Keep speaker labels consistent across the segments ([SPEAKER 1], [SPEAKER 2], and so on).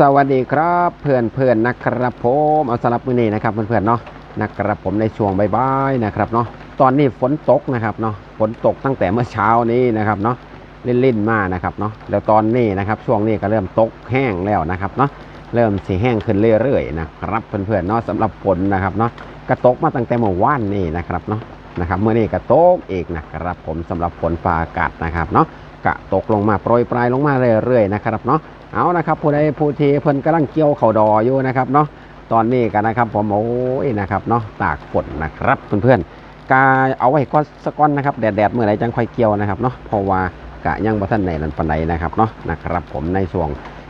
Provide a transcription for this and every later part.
[SPEAKER 1] สวัสดีครับเพื่อนเพื่อนนะครับผมเอาสำหรับมื้อนี้นะครับเพื่อนๆเนาะนะครับผมในช่วงบ่ายๆนะครับเนาะตอนนี้ฝนตกนะครับเนาะฝนตกตั้งแต่เมื่อเช้านี้นะครับเนาะลิ่นๆมานะครับเนาะแล้วตอนนี้นะครับช่วงนี้ก็เริ่มตกแห้งแล้วนะครับเนาะเริ่มสีแห้งขึ้นเรื่อยๆนะครับเพื่อนๆเนาะสำหรับฝนนะครับเนาะก็ตกมาตั้งแต่เมื่อวานนี้นะครับเนาะนะครับเมื่อนี้ก็ตกอีกนะครับผมสำหรับฝนฟ้าอากาศนะครับเนาะกะตกลงมาโปรยปลายลงมาเรื่อยๆนะครับเนาะ เอานะครับผู้ใดผู้ที่เพิ่นกำลังเกี่ยวเข่าดออยู่นะครับเนาะตอนนี้กันนะครับผมโอ้ยนะครับเนาะตากฝนนะครับเพื่อนๆกาเอาไว้ก้อนสก้อนนะครับแดดๆเมื่อไรจังค่อยเกี่ยวนะครับเนาะเพราะว่ากะยังบ่ทันในนันปานใดนะครับเนาะนะครับ ผมในช่วง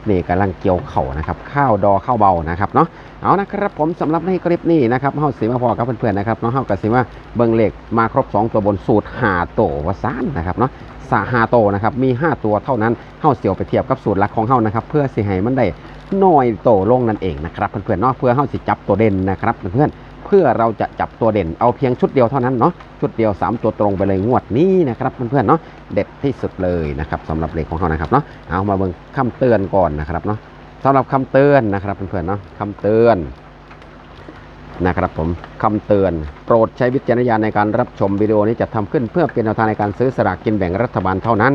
[SPEAKER 1] นี้กำลังเกี่ยวเข่านะครับข้าวดอข้าวเบานะครับเนาะเอานะครับผมสำหรับในคลิปนี้นะครับเฮาสิมาพอกับเพื่อนๆนะครับเนาะเฮาก็สิมาเบิ่งเลขมาครบ 2 ตัวบนสูตรหาโตวสานนะครับเนาะ สาหาโตนะครับมี 5 ตัวเท่านั้นเฮาเสียวไปเทียบกับสูตรหลักของเฮานะครับเพื่อสิให้มันได้น้อยโตลงนั่นเองนะครับเพื่อนๆเนาะเพื่อเฮาสิจับตัวเด่นนะครับเพื่อนเพื่อเราจะจับตัวเด่นเอาเพียงชุดเดียวเท่านั้นเนาะชุดเดียว 3 ตัวตรงไปเลยงวดนี้นะครับเพื่อนๆเนาะเด็ดที่สุดเลยนะครับสำหรับเลขของเฮานะครับเนาะเอามาเบิ่งคำเตือนก่อนนะครับเนาะสำหรับคำเตือนนะครับเพื่อนๆเนาะคำเตือน นะครับผมคำเตือน โปรดใช้วิจารณญาณในการรับชมวิดีโอนี้จะทำขึ้นเพื่อเป็นแนวทางในการซื้อสลากกินแบ่งรัฐบาลเท่านั้น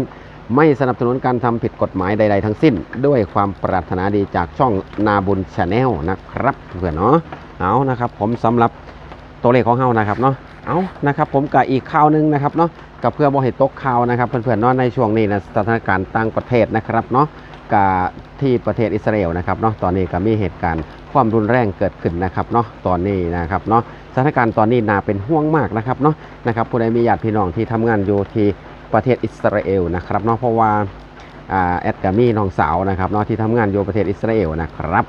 [SPEAKER 1] ไม่สนับสนุนการทำผิดกฎหมายใด ๆ ทั้งสิ้น ด้วยความปรารถนาดีจากช่องนาบุญชาแนลนะครับเพื่อนเนาะเอานะครับผมสำหรับตัวเลขของเฮานะครับเนาะเอานะครับผมกับอีกข่าวหนึงนะครับเนาะกับเพื่อบ่ให้ตกข่าวนะครับเพื่อนๆเนาะในช่วงนี้นะสถานการณ์ต่างประเทศนะครับเนาะกับที่ประเทศอิสราเอลนะครับเนาะตอนนี้ก็มีเหตุการณ์ ความรุนแรงเกิดขึ้นนะครับเนาะตอนนี้นะครับเนาะสถานการณ์ตอนนี้น่าเป็นห่วงมากนะครับเนาะนะครับผู้ใดมีญาติพี่น้องที่ทำงานอยู่ที่ประเทศอิสราเอลนะครับเนาะเพราะว่าอ่าแอดกามีน้องสาวนะครับเนาะที่ทำงานอยู่ประเทศอิสราเอลนะครับ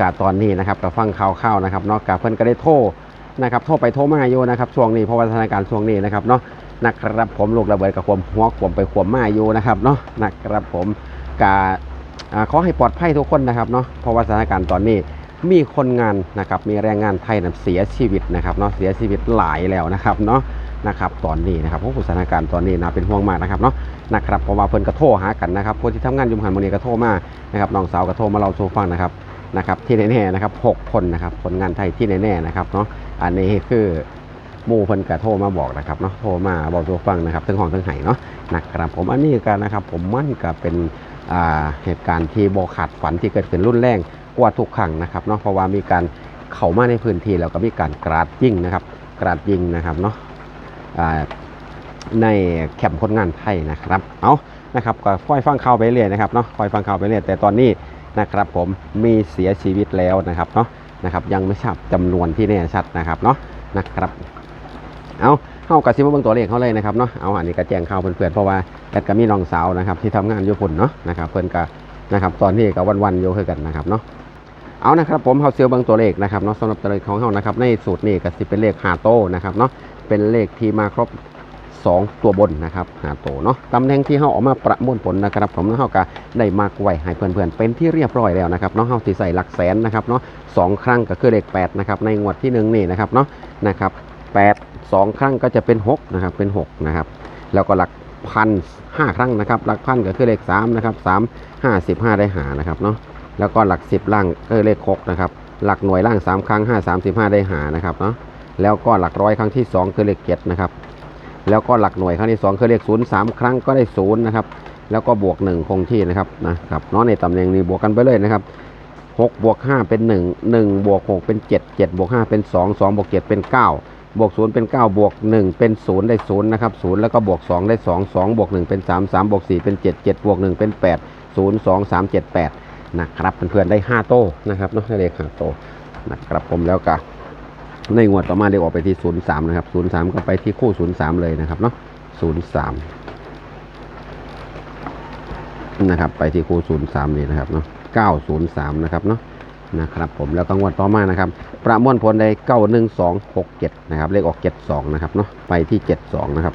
[SPEAKER 1] กาตอนนี้นะครับกับฟังข่าวๆนะครับเนาะกาเพิ่อนก็ได้โทรนะครับโทรไปโทรมาอยู่นะครับช่วงนี้เพราะว่าสถานการณ์ช่วงนี้นะครับเนาะนะครับผมลูกระเบิดกับความหัวขวมไปขวมมาอยู่นะครับเนาะนะครับผมกาขอให้ปลอดภัยทุกคนนะครับเนาะเพราะว่าสถานการณ์ตอนนี้ มีคนงานนะครับมีแรงงานไทยนะเสียชีวิตนะครับเนาะเสียชีวิตหลายแล้วนะครับเนาะนะครับตอนนี้นะครับเพราะสถานการณ์ตอนนี้นะเป็นห่วงมากนะครับเนาะนะครับเพราะว่าเพิ่นกระโทรหากันนะครับคนที่ทำงานยุมหันมันนี้กระโทรมานะครับน้องสาวกระโทรมาเราสู่ฟังนะครับนะครับที่แน่ๆนะครับหกคนนะครับคนงานไทยที่แน่ๆนะครับเนาะอันนี้คือมู่เพิ่นกระโทรมาบอกนะครับเนาะโทรมาบอกสู่ฟังนะครับทั้งห้องทั้งไห้เนาะนะครับผมอันนี้กันนะครับผมมั่นกับเป็นอ่าเหตุการณ์ที่บอขาดฝันที่เกิดขึ้นรุนแรง กว่าทุกครั้งนะครับเนาะเพราะว่ามีการเข้ามาในพื้นที่แล้วก็มีการกราดยิงนะครับ กราดยิงนะครับเนาะในแคมป์คนงานไทยนะครับเอานะครับก็ค่อยฟังข่าวไปเรื่อยนะครับเนาะค่อยฟังข่าวไปเรื่อยแต่ตอนนี้นะครับผมมีเสียชีวิตแล้วนะครับเนาะนะครับยังไม่ทราบจำนวนที่แน่ชัดนะครับเนาะนะครับเอาเข้ากับซิมาเบิ่งตัวเลขเขาเลยนะครับเนาะเอาอันนี้ก็แจงข่าวเพื่อนๆเพราะว่าแอดก็มีน้องสาวนะครับที่ทำงานอยู่พุ่นเนาะนะครับเพื่อนก็นะครับตอนนี้ก็วันๆอยู่คือกันนะครับเนาะ เอานะครับผมเฮาเซียวบิ่งตัวเลขนะครับเนาะสำหรับตัวเลขของเฮานะครับในสูตรนี้ก็สิเป็นเลขหาโตนะครับเนาะเป็นเลขที่มาครบ 2 ตัวบนนะครับหาโตเนาะตำแหน่งที่เฮาออกมาประมวลผลนะครับผมเฮาก็ได้มากไว้ให้เพื่อนๆเป็นที่เรียบร้อยแล้วนะครับเนาะเฮาสิใส่หลักแสนนะครับเนาะสองครั้งก็คือเลข8นะครับในงวดที่หนึ่งนี่นะครับเนาะนะครับ8 2 ครั้งก็จะเป็น6นะครับเป็น6นะครับแล้วก็หลักพันห้าครั้งนะครับหลักพันก็คือเลขสามนะครับสามห้าสิบห้าได้หานะครับเนาะ แล้วก็หลักสิบล่างก็คือเลขหกนะครับ หลักหน่วยล่างสามครั้งห้าสามสิบห้าได้หานะครับเนาะแล้วก็หลักร้อยครั้งที่สองคือเลขเจ็ดนะครับ แล้วก็หลักหน่วยครั้งที่สองคือเลขศูนย์สามครั้งก็ได้ศูนย์นะครับ แล้วก็บวกหนึ่งคงที่นะครับนะครับเนาะในตำแหน่งนี้บวกกันไปเลยนะครับหกบวกห้าเป็นหนึ่งหนึ่งบวกหกเป็นเจ็ดเจ็ดบวกห้าเป็นสองสองบวกเจ็ดเป็นเก้าบวก 0 เป็น 9 บวก 1 เป็น 0 ได้ 0 นะครับ 0 แล้วก็บวก 2 ได้ 2 2 บวก 1 เป็น 3 3 บวก 4 เป็น 7 7 บวก 1 เป็น 8 0 2 3 7 8 นะครับเพื่อนๆได้ 5 โต้นะครับเนาะได้เลข5โต้นะครับผมแล้วก็ในงวดต่อมาได้ออกไปที่ 0 3 นะครับ 0 3 ก็ไปที่คู่ 0 3 เลยนะครับเนาะ0 3 นะครับไปที่คู่ 0 3 นี่นะครับเนาะ903 นะครับเนาะนะครับผมแล้วก็งวดต่อมานะครับ ประมวลผลได้เก้าหนึ่งสองหกเจ็ดนะครับ เลขออกเจ็ดสองนะครับเนาะไปที่เจ็ดสองนะครับ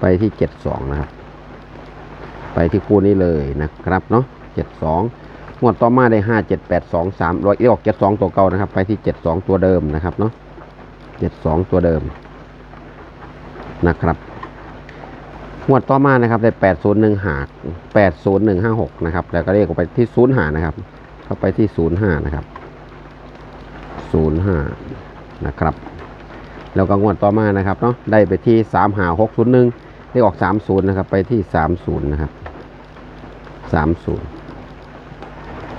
[SPEAKER 1] ไปที่เจ็ดสองนะครับ ไปที่คู่นี้เลยนะครับเนาะเจ็ดสอง งวดต่อมาได้ห้าเจ็ดแปดสองสามร้อยเออกเจ็ดสองตัวเก่านะครับ ไปที่เจ็ดสองตัวเดิมนะครับเนาะเจ็ดสองตัวเดิมนะครับงวดต่อมานะครับได้แปดศูนย์หนึ่งหาแปดศูนย์หนึ่งห้าหกนะครับ แล้วก็เลขออกไปที่ศูนย์หานะครับก็ไปที่ศูนย์ห้านะครับศูนย์ห้านะครับแล้วก็งวดต่อมานะครับเนาะได้ไปที่สามหาหกศูนย์หนึ่งเลขออกสามศูนย์นะครับ ไปที่สามศูนย์นะครับสามศูนย์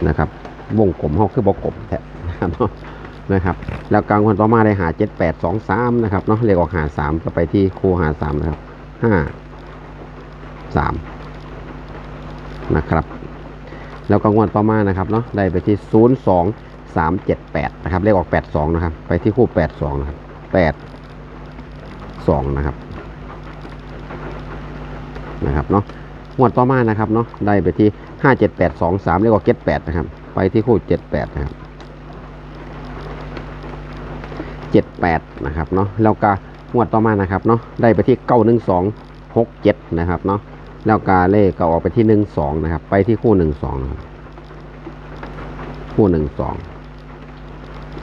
[SPEAKER 1] นะครับ วงกลมห้องคือบกลมแท้นะครับนะครับ แล้วกลางวันต่อมาได้หาเจ็ดแปดสองสามนะครับเนาะเลขออกหาสามก็ไปที่คู่หาสามนะครับห้าสามนะครับ แล้วก็งวดต่อมานะครับเนาะได้ไปที่ศูนย์สองสามเจ็ดแปดนะครับ เลขออกแปดสองนะครับ ไปที่คู่แปดสองนะครับแปดสองนะครับนะครับเนาะงวดต่อมานะครับเนาะได้ไปที่ ห้าเจ็ดแปดสองสามเลขออกเจ็ดแปดนะครับ ไปที่คู่เจ็ดแปดนะครับเจ็ดแปดนะครับเนาะแล้วก็งวดต่อมานะครับเนาะได้ไปที่เก้าหนึ่งสองหกเจ็ดนะครับเนาะแล้วกาเลขก็ออกไปที่หนึ่งสองนะครับ ไปที่คู่หนึ่งสองครับคู่หนึ่งสอง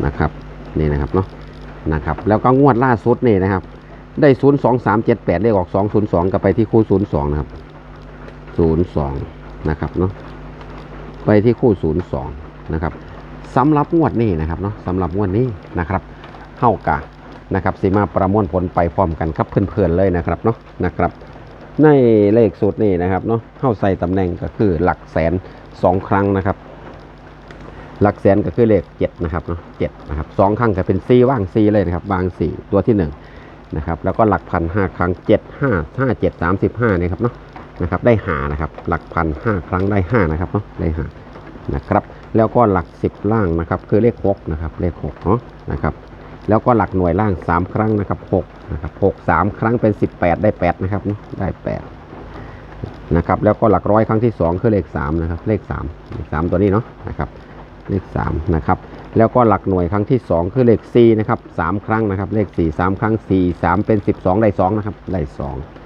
[SPEAKER 1] นะครับนี่นะครับเนาะนะครับ แล้วก็งวดล่าสุดนี่นะครับ ได้ศูนย์สองสามเจ็ดแปดเลขออกสองศูนย์สองก็ไปที่คู่ศูนย์สองนะครับศูนย์สอง นะครับเนาะไปที่คู่ศูนย์สองนะครับสำหรับงวดนี้นะครับเนาะสำหรับงวดนี้นะครับเข้ากะนะครับสีมาประมวลผลไปพร้อมกันครับเพื่อนๆเลยนะครับเนาะนะครับในเลขสูตรนี้นะครับเนาะเข้าใส่ตำแหน่งก็คือหลักแสนสองครั้งนะครับ หลักแสนก็คือเลขเจ็ดนะครับเนาะเจ็ดนะครับสองครั้งก็เป็นซีว่างซีเลยนะครับวางสี่ตัวที่หนึ่งนะครับแล้วก็หลักพันห้าครั้งเจ็ดห้าห้าเจ็ดสามสิบห้านี่ครับเนาะ นะครับได้หานะครับหลักพันห้าครั้งได้ห้านะครับเนาะได้หานะครับแล้วก็หลักสิบล่างนะครับคือเลขหกนะครับเลขหกเนาะนะครับแล้วก็หลักหน่วยล่าง 3 ครั้งนะครับ6นะครับ6 3 ครั้งเป็น 18 ได้8นะครับได้8นะครับแล้วก็หลักร้อยครั้งที่ 2 คือเลข3นะครับเลข3เลข3ตัวนี้เนาะนะครับเลข3นะครับแล้วก็หลักหน่วยครั้งที่ 2 คือเลข4นะครับ3ครั้งนะครับเลข 4 3 ครั้ง 4 3 เป็น 12 ได้2นะครับได้2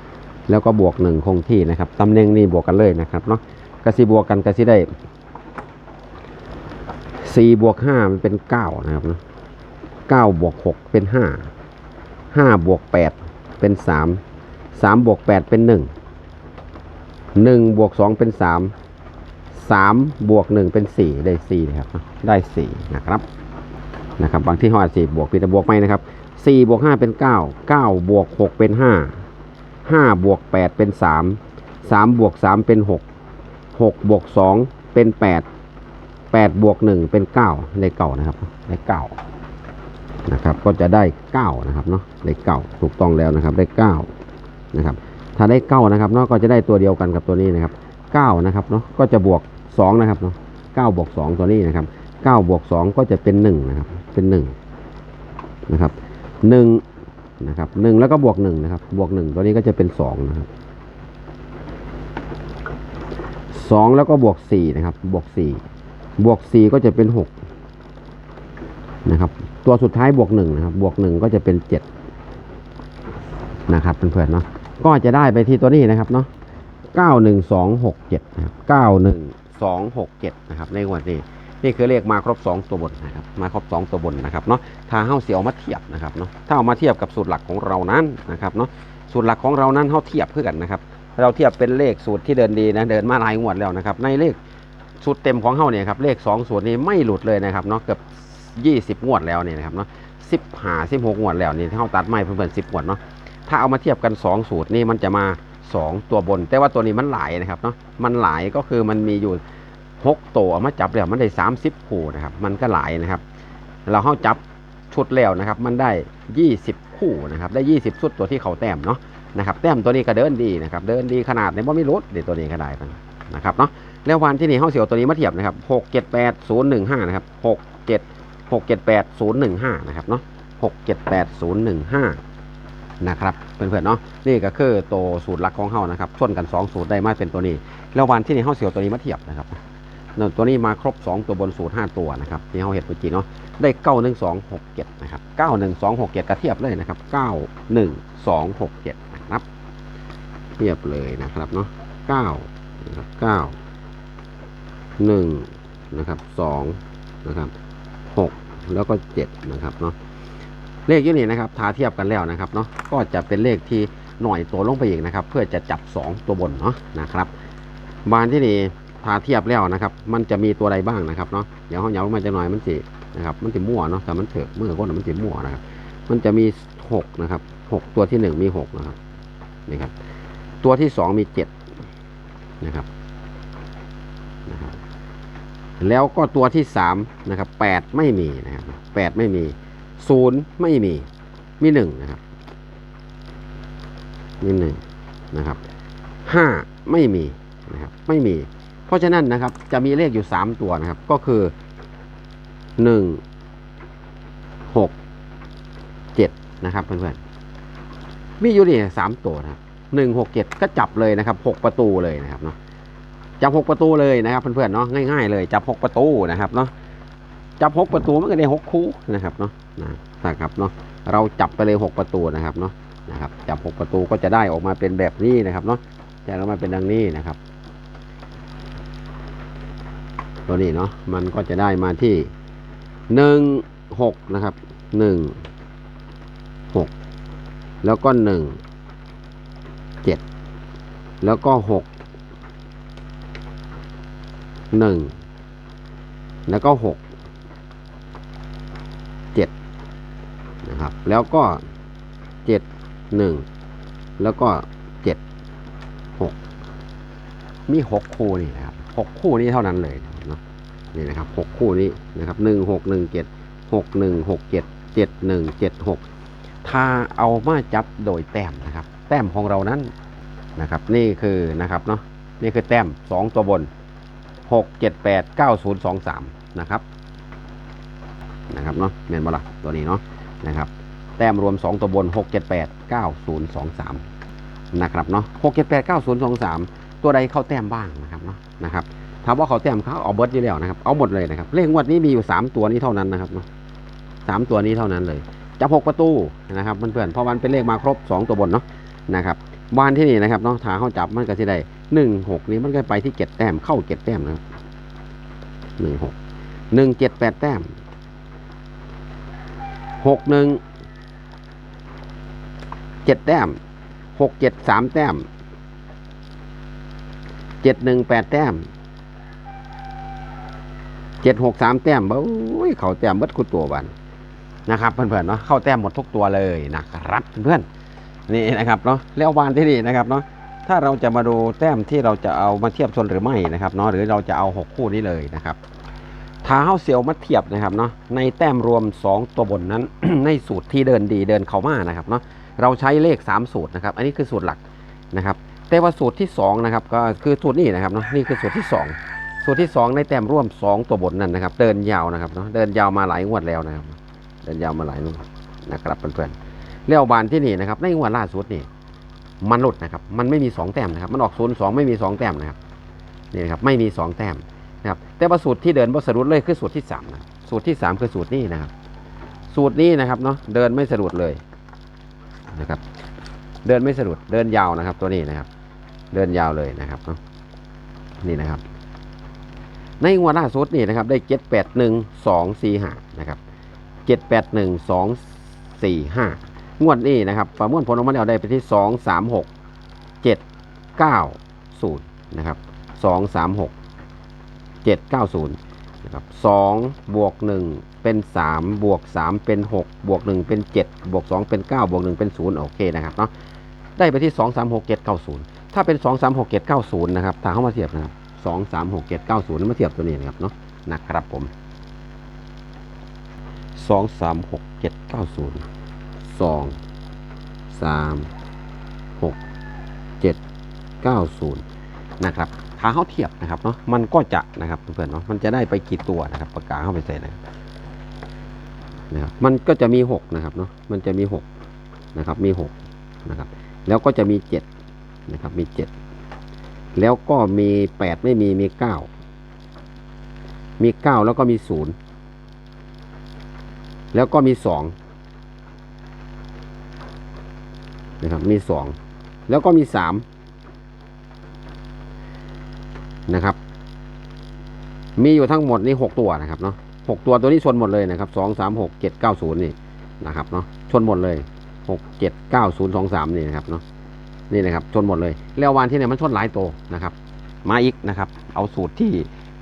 [SPEAKER 1] แล้วก็บวก1คงที่นะครับตำแหน่งนี้บวกกันเลยนะครับเนาะกสิบวกกันกสิได้4บวก5มันเป็น9นะครับเนาะเก้าบวกหกเป็นห้าห้าบวกแปดเป็นสามสามบวกแปดเป็นหนึ่งหนึ่งบวกสองเป็นสามสามบวกหนึ่งเป็นสี่ได้สี่นะครับ ได้สี่นะครับนะครับ บางที่ห้อาสี่บวกพีแต่บวกไม่นะครับสี่บวกห้าเป็นเก้าเก้าบวกหกเป็นห้า ห้าบวกแปดเป็นสามสามบวกสามเป็นหกหกบวกสองเป็นแปดแปดบวกหนึ่งเป็นเก้าได้เก้านะครับได้เก้านะครับ ก็จะได้เก้านะครับเนาะได้เก้าถูกต้องแล้วนะครับได้เก้านะครับถ้าได้เก้านะครับเนาะก็จะได้ตัวเดียวกันกับตัวนี้นะครับเก้านะครับเนาะก็จะบวกสองนะครับเนาะเก้าบวกสองตัวนี้นะครับเก้าบวกสองก็จะเป็นหนึ่งนะครับเป็นหนึ่งนะครับหนึ่ง นะครับหนึ่งแล้วก็บวกหนึ่งนะครับ บวกหนึ่งตัวนี้ก็จะเป็นสองนะครับสองแล้วก็บวกสี่นะครับ บวกสี่บวกสี่ก็จะเป็นหกนะครับ ตัวสุดท้ายบวกหนึ่งนะครับ บวกหนึ่งก็จะเป็นเจ็ดนะครับเพื่อนๆเนาะก็จะได้ไปที่ตัวนี้นะครับเนาะเก้าหนึ่งสองหกเจ็ดนะครับเก้าหนึ่งสองหกเจ็ดนะครับในวันนี้ นี่คือเลขมาครบสองตัวบนนะครับมาครบสองตัวบนนะครับเนาะถ้าเฮาเสียวมาเทียบนะครับเนาะถ้าเอามาเทียบกับสูตรหลักของเรานั้นนะครับเนาะสูตรหลักของเรานั้นเฮาเทียบเพื่อกันนะครับเราเทียบเป็นเลขสูตรที่เดินดีนะเดินมาหลายงวดแล้วนะครับในเลขสูตรเต็มของเฮาเนี่ยครับเลขสองสูตรนี้ไม่หลุดเลยนะครับเนาะเกือบยี่สิบงวดแล้วเนี่ยนะครับเนาะสิบหาสิบหกงวดแล้วนี่เท่าตัดไม่เพื่อนๆสิบงวดเนาะถ้าเอามาเทียบกันสองสูตรนี่มันจะมาสองตัวบน แต่ว่าตัวนี้มันหลายนะครับเนาะมันหลายก็คือมันมีอยู่ หกตัวเอามาจับแล้วมันได้สามสิบคู่นะครับ มันก็หลายนะครับ เราเข้าจับชุดแล้วนะครับ มันได้ยี่สิบคู่นะครับ ได้ยี่สิบชุดตัวที่เขาแต้มเนาะนะครับ แต้มตัวนี้ก็เดินดีนะครับ เดินดีขนาดในว่าไม่ลดเดี๋ยวตัวนี้ก็ได้นะครับเนาะ แล้ววันที่นี่เข้าเสียวตัวนี้มาเทียบนะครับหกเจ็ดแปดศูนย์หนึ่งห้านะครับหกเจ็ดหกเจ็ดแปดศูนย์หนึ่งห้านะครับเนาะหกเจ็ดแปดศูนย์หนึ่งห้านะครับเพื่อนๆเนาะนี่ก็คือตัวสูตรหลักของเฮานะครับชนกันสองสูตรได้มาเป็นตัวนี้ แล้ววันที่นี่เฮาเสียวตัวนี้มาเทียบนะครับ ตัวนี้มาครบสองตัวบนสูตรห้าตัวนะครับที่เฮาเห็ดเมื่อกี้เนาะได้เก้าหนึ่งสองหกเจ็ดนะครับเก้าหนึ่งสองหกเจ็ดกระเทียบเลยนะครับเก้าหนึ่งสองหกเจ็ดนะครับ เทียบเลยนะครับเนาะเก้านะครับเก้าหนึ่งนะครับสองนะครับหกแล้วก็เจ็ดนะครับเนาะเลขยี่นี่นะครับทาเทียบกันแล้วนะครับเนาะก็จะเป็นเลขที่หน่อยตัวลงไปอีกนะครับ เพื่อจะจับ 2 ตัวบนเนาะนะครับ บานที่นี่ ถ้าเทียบแล้วนะครับ มันจะมีตัวใดบ้างนะครับเนาะเดี๋ยวเขาเหยาลงมาจะหน่อยมันสินะครับมันจะมั่วเนาะแต่มันเถอะเมื่อก้นมันจะมั่วนะครับ มันจะมีหกนะครับหกตัวที่หนึ่งมีหกนะครับนี่ครับ ตัวที่สองมีเจ็ดนะครับนะครับ แล้วก็ตัวที่สามนะครับแปดไม่มีนะครับแปดไม่มีศูนย์ไม่มีมีหนึ่งนะครับมีหนึ่งนะครับห้าไม่มีนะครับไม่มี ราะฉะนั้นนะครับ จะมีเลขอยู่สามตัวนะครับ ก็คือหนึ่งหกเจ็ดนะครับเพื่อนๆมีอยู่นี่สามตัวนะครับหนึ่งหกเจ็ดก็จับเลยนะครับหกประตูเลยนะครับเนาะจับหกประตูเลยนะครับเพื่อนๆเนาะง่ายๆเลยจับหกประตูนะครับเนาะจับหกประตูมันก็ได้หกคู่นะครับเนาะนะครับเนาะเราจับไปเลยหกประตูนะครับเนาะนะครับจับหกประตูก็จะได้ออกมาเป็นแบบนี้นะครับเนาะจะออกมาเป็นดังนี้นะครับ ตัวนี้เนาะมันก็จะได้มาที่หนึ่งหกนะครับหนึ่งหกแล้วก็หนึ่งเจ็ดแล้วก็หกหนึ่งแล้วก็หกเจ็ดนะครับ แล้วก็เจ็ดหนึ่งแล้วก็เจ็ดหกมีหกคู่นี่นะ หกคู่นี้เท่านั้นเลยเนาะนี่นะครับหกคู่นี้นะครับหนึ่งหกหนึ่งเจ็ดหกหนึ่งหกเจ็ดเจ็ดหนึ่งเจ็ดหกถ้าเอามาจับโดยแต้มนะครับ แต้มของเรานั้นนะครับ นี่คือนะครับเนาะนี่คือแต้มสองตัวบนหกเจ็ดแปดเก้าศูนย์สองสามนะครับนะครับเนาะเมนบอลตัวนี้เนาะนะครับ แต้มรวม 2 ตัวบน 6 7 8 9 0 2 3 นะครับเนาะ6 7 8 9 0 2 3 ตัวใดเข้าแต้มบ้างนะครับเนาะนะครับถามว่าเขาแต้มเขาเอาเบิร์ดอยู่แล้วนะครับเอาหมดเลยนะครับเลขงวดนี้มีอยู่3ตัวนี้เท่านั้นนะครับเนาะสามตัวนี้เท่านั้นเลยจับ6ประตูนะครับเพื่อนๆเพราะมันเป็นเลขมาครบ2ตัวบนเนาะนะครับวานที่นี่นะครับเนาะถ้าเขาจับมันก็จะได้หนึ่งหกนี้มันก็ไปที่เจ็ดแต้มเข้าเจ็ดแต้มนะครับหนึ่งหกหนึ่งเจ็ดแปดแต้มหกหนึ่งเจ็ดแต้มหกเจ็ดสามแต้ม เจ็ดหนึ่งแปดแต้มเจ็ดหกสามแต้มโอ้ยเขาแต้มเบิดคุตัวบันนะครับเพื่อนๆเนาะเข้าแต้มหมดทุกตัวเลยนะครับเพื่อนๆนี่นะครับเนาะแล้ววานที่นี่นะครับเนาะถ้าเราจะมาดูแต้มที่เราจะเอามาเทียบชนหรือไม่นะครับเนาะหรือเราจะเอาหกคู่นี้เลยนะครับถ้าเฮาเซียวมาเทียบนะครับเนาะในแต้มรวม 2 ตัวบนนั้น ในสูตรที่เดินดีเดินเข้ามานะครับเนาะเราใช้เลข 3 สูตรนะครับ อันนี้คือสูตรหลักนะครับ แต่ว่าสูตรที่2นะครับก็คือสูตรนี้นะครับเนาะนี่คือสูตรที่ 2 สูตรที่ 2 ในแต้มร่วม 2 ตัวบนนั่นนะครับ เดินยาวนะครับเนาะเดินยาวมาหลายงวดแล้วนะครับ เดินยาวมาหลายงวดนะครับเพื่อนๆเลี้ยวบานที่นี่นะครับในงวดล่าสุดนี่มันหลุดนะครับ มันไม่มี 2 แต้มนะครับ มันออกศูนย์สองไม่มี 2 แต้มนะครับนี่นะครับไม่มี 2 แต้มนะครับแต่ว่าสูตรที่เดินบสรุดเลยคือสูตรที่3นะสูตรที่ 3 คือสูตรนี้นะครับ สูตรนี้นะครับเนาะเดินไม่สะดุดเลยนะครับ เดินไม่สะดุดเดินยาวนะครับตัวนี้นะครับ เดินยาวเลยนะครับเนาะนี่นะครับ ในงวดล่าสุดนี่นะครับ ได้เจ็ดแปดหนึ่งสองสี่ห้านะครับเจ็ดแปดหนึ่งสองสี่ห้างวดนี้นะครับประมวลผลออกมาแล้วได้ไปที่สองสามหกเจ็ดเก้าศูนย์นะครับสองสามหกเจ็ดเก้าศูนย์นะครับสองบวกหนึ่ง เป็นสามบวกสามเป็นหกบวกหนึ่งเป็นเจ็ดบวกสองเป็นเก้าบวกหนึ่งเป็นศูนย์โอเคนะครับเนาะได้ไปที่สองสามหกเจ็ดเก้าศูนย์ถ้าเป็นสองสามหกเจ็ดเก้าศูนย์นะครับถ้าเข้ามาเทียบนะครับสองสามหกเจ็ดเก้าศูนย์มาเทียบตัวนี้นะครับเนาะนะครับผมสองสามหกเจ็ดเก้าศูนย์สองสามหกเจ็ดเก้าศูนย์นะครับถ้าเขาเทียบนะครับเนาะมันก็จะนะครับเพื่อนๆเนาะมันจะได้ไปกี่ตัวนะครับปากกาเข้าไปใส่นะครับ นะครับมันก็จะมี6นะครับเนาะมันจะมี6นะครับมี6นะครับแล้วก็จะมี7นะครับมี 7 แล้วก็มี 8 ไม่มีมี 9 มี 9 แล้วก็มี 0 แล้วก็มี2นะครับมี 2 แล้วก็มี 3 นะครับ มีอยู่ทั้งหมดนี่6ตัวนะครับเนาะ หกตัวตัวนี้ชนหมดเลยนะครับสองสามหกเจ็ดเก้าศูนย์นี่นะครับเนาะชนหมดเลยหกเจ็ดเก้าศูนย์สองสามนี่นะครับเนาะนี่นะครับชนหมดเลยแล้ววันที่เนี่ยมันชนหลายตัวนะครับ มาอีกนะครับ เอาสูตรที่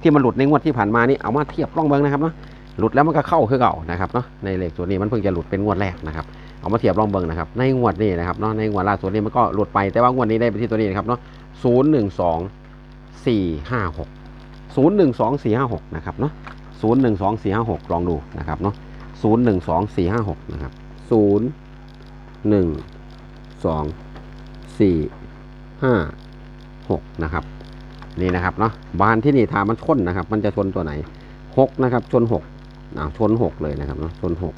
[SPEAKER 1] ที่มันหลุดในงวดที่ผ่านมานี่เอามาเทียบร่องเบิ้งนะครับเนาะหลุดแล้วมันก็เข้าคือเก่านะครับเนาะในเลขตัวนี้มันเพิ่งจะหลุดเป็นงวดแรกนะครับเอามาเทียบร่องเบิ้งนะครับในงวดนี้นะครับเนาะในงวดล่าสุดนี้มันก็หลุดไปแต่ว่างวดนี้ได้ไปที่ตัวนี้นะครับเนาะศูนย์หนึ่งสองสี่ห้าหกศูนย์หนึ่งสองสี่ห้าหกนะครับเนาะ ศูนย์หนึ่งสองสี่ห้าหกลองดูนะครับเนาะศูนย์หนึ่งสองสี่ห้าหกนะครับศูนย์หนึ่งสองสี่ห้าหกนะครับนี่นะครับเนาะบานที่นี่ถามมันชนนะครับ มันจะชนตัวไหนหกนะครับชนหกอ่าชนหกเลยนะครับเนาะชนหก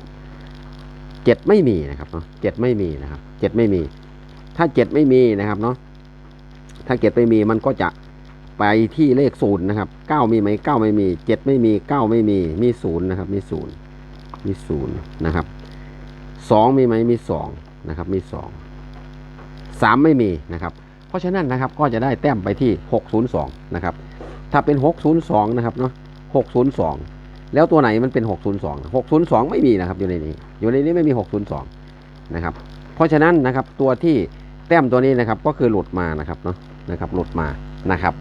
[SPEAKER 1] เจ็ดไม่มีนะครับเนาะเจ็ดไม่มีนะครับเจ็ดไม่มี ถ้าเจ็ดไม่มีนะครับเนาะถ้าเจ็ดไม่มีมันก็จะ ไปที่เลขศูนย์นะครับเก้ามีไหมเก้าไม่มีเจ็ดไม่มีเก้าไม่มีมีศูนย์นะครับมีศูนย์มีศูนย์นะครับสองมีไหมมีสองนะครับมีสองสามไม่มีนะครับ เพราะฉะนั้นนะครับก็จะได้แต้มไปที่หกศูนย์สองนะครับถ้าเป็นหกศูนย์สองนะครับเนาะหกศูนย์สองแล้วตัวไหนมันเป็น 602 602 ไม่มีนะครับอยู่ในนี้ อยู่ในนี้ไม่มี 602 นะครับ เพราะฉะนั้นนะครับตัวที่แต้มตัวนี้นะครับก็คือหลุดมานะครับเนาะนะครับหลุดมานะครับ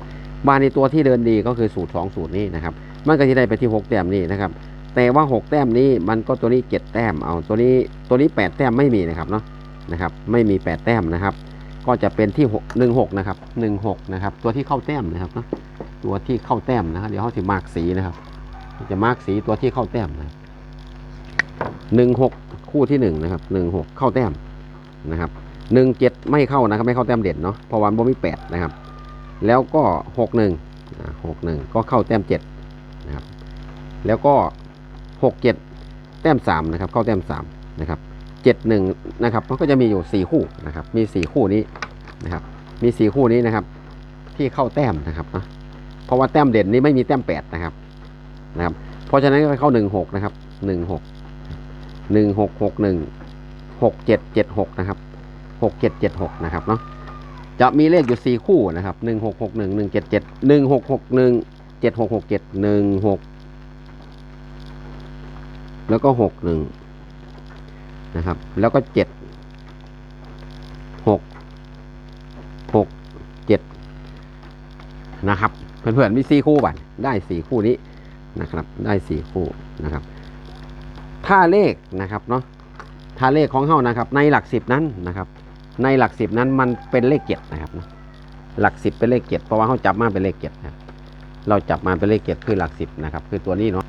[SPEAKER 1] บ้านในตัวที่เดินดีก็คือสูตร2สูตรนี้นะครับ มันก็จะได้ไปที่ 6 แต้มนี้นะครับ แต่ว่า 6 แต้มนี้มันก็ตัวนี้ 7 แต้ม เอาตัวนี้ตัวนี้ 8 แต้มไม่มีนะครับเนาะนะครับ ไม่มี 8 แต้มนะครับ ก็จะเป็นที่6 16นะครับ16นะครับ ตัวที่เข้าแต้มนะครับเนาะตัวที่เข้าแต้มนะครับเดี๋ยวเขาจะมาร์กสีนะครับ จะมาร์กสีตัวที่เข้าแต้มนะหนึ่งหกคู่ที่หนึ่งนะครับหนึ่งหกเข้าแต้มนะครับหนึ่งเจ็ดไม่เข้านะครับ ไม่เข้าแต้มเด่นเนาะเพราะวันบ่มีแปดนะครับ แล้วก็หกหนึ่งหกหนึ่งก็เข้าแต้มเจ็ดนะครับแล้วก็หกเจ็ดแต้มสามนะครับเข้าแต้มสามนะครับเจ็ดหนึ่งนะครับมันก็จะมีอยู่สี่คู่นะครับมีสี่คู่นี้นะครับมีสี่คู่นี้นะครับที่เข้าแต้มนะครับเนะเพราะว่าแต้มเด่นนี้ไม่มีแต้มแปดนะครับนะครับเพราะฉะนั้นก็เข้าหนึ่งหกนะครับหนึ่งหกหนึ่งหกหกหนึ่งหกเจ็ดเจ็ดหกนะครับหกเจ็ดเจ็ดหกนะครับเนาะ จะมีเลขอยู่สี่คู่นะครับหนึ่งหกหกหนึ่งหนึ่งเจ็ดเจ็ดหนึ่งหกหกหนึ่งเจ็ดหกหกเจ็ดหนึ่งหกแล้วก็หกหนึ่งนะครับ แล้วก็เจ็ดหกหกเจ็ดนะครับ เพื่อนๆ มีสี่คู่บัตรได้สี่คู่นี้นะครับ ได้สี่คู่นะครับ ถ้าเลขนะครับเนาะ ถ้าเลขของเฮานะครับ ในหลักสิบนั้นนะครับ ในหลักสิบนั้นมันเป็นเลขเจ็ดนะครับ หลักสิบเป็นเลขเจ็ดเพราะว่าเขาจับมาเป็นเลขเจ็ดนะเราจับมาเป็นเลขเจ็ดคือหลักสิบนะครับ คือตัวนี้เนาะ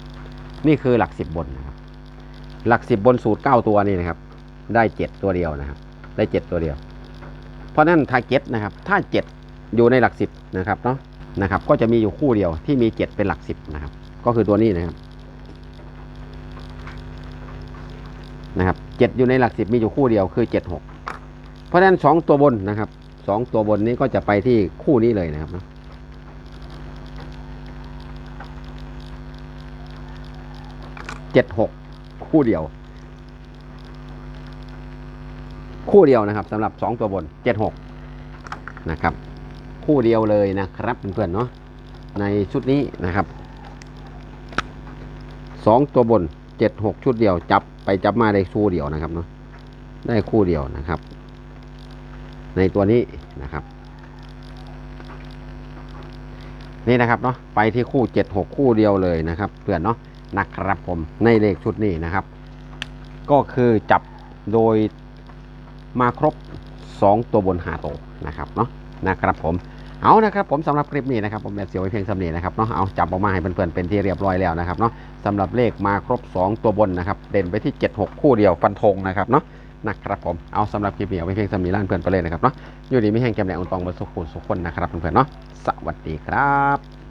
[SPEAKER 1] นี่คือหลักสิบบนนะครับ หลักสิบบนสูตรเก้าตัวนี่นะครับ ได้เจ็ดตัวเดียวนะครับ ได้เจ็ดตัวเดียว เพราะนั้นถ้าเจ็ดนะครับ ถ้าเจ็ดอยู่ในหลักสิบนะครับเนาะนะครับ ก็จะมีอยู่คู่เดียวที่มีเจ็ดเป็นหลักสิบนะครับ ก็คือตัวนี้นะครับนะครับเจ็ดอยู่ในหลักสิบมีอยู่คู่เดียวคือเจ็ดหก ราะฉะนั้นสองตัวบนนะครับสองตัวบนนี้ก็จะไปที่คู่นี้เลยนะครับเจ็ดหกคู่เดียว คู่เดียวนะครับสำหรับสองตัวบนเจ็ดหกนะครับ คู่เดียวเลยนะครับเพื่อนๆเนาะในชุดนี้นะครับสองตัวบนเจ็ดหกชุดเดียวจับไปจับมาได้คู่เดียวนะครับเนาะได้คู่เดียวนะครับ ในตัวนี้นะครับ นี่นะครับเนาะไปที่คู่เจ็ดหกคู่เดียวเลยนะครับ เพื่อนเนาะนะครับผมในเลขชุดนี้นะครับ ก็คือจับโดยมาครบ 2 ตัวบนหาโตนะครับเนาะนะครับผมเอานะครับผมสำหรับคลิปนี้นะครับผมแบบเสียวไว้เพียงสำเนีนะครับเนาะเอาจับออกมาให้เพื่อนๆเป็นที่เรียบร้อยแล้วนะครับเนาะสำหรับเลขมาครบ 2 ตัวบนนะครับ เด่นไปที่ 76 คู่เดียวฟันธงนะครับเนาะ นะครับผมเอาสำหรับคลิปนี้เอาไว้เพียงสำนีล้านเพื่อนไปเลยนะครับเนาะอยู่ดีไม่แห้งแกมแดงอุนตองบนสุขุนสุขคนนะครับเพื่อนๆเนาะสวัสดีครับ